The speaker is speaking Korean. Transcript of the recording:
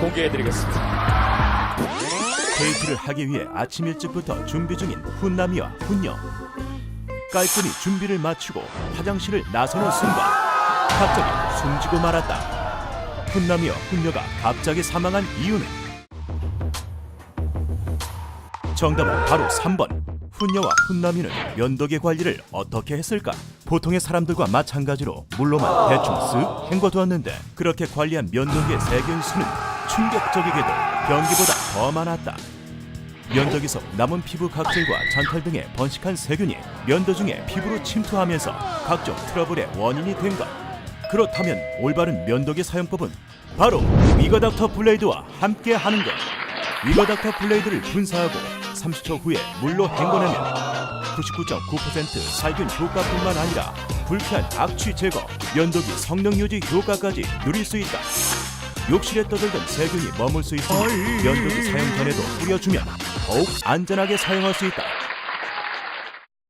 공개해드리겠습니다. 데이트를 하기 위해 아침 일찍부터 준비 중인 훈남이와 훈녀. 깔끔히 준비를 마치고 화장실을 나서는 순간 갑자기 숨지고 말았다. 훈남이와 훈녀가 갑자기 사망한 이유는 정답은 바로 3번. 훈녀와 훈남이는 면도기 관리를 어떻게 했을까? 보통의 사람들과 마찬가지로 물로만 대충 쓱 헹궈두었는데 그렇게 관리한 면도기의 세균 수는 충격적이게도 변기보다 더 많았다. 면도기 속 남은 피부 각질과 잔털 등의 번식한 세균이 면도 중에 피부로 침투하면서 각종 트러블의 원인이 된 것. 그렇다면 올바른 면도기 사용법은 바로 위거닥터 블레이드와 함께 하는 것. 위거닥터 블레이드를 분사하고 30초 후에 물로 헹궈내면 99.9% 살균 효과뿐만 아니라 불쾌한 악취 제거, 면도기 성능 유지 효과까지 누릴 수 있다. 욕실에 떠들던 세균이 머물 수 있으니 면도기 사용 전에도 뿌려주면 더욱 안전하게 사용할 수 있다.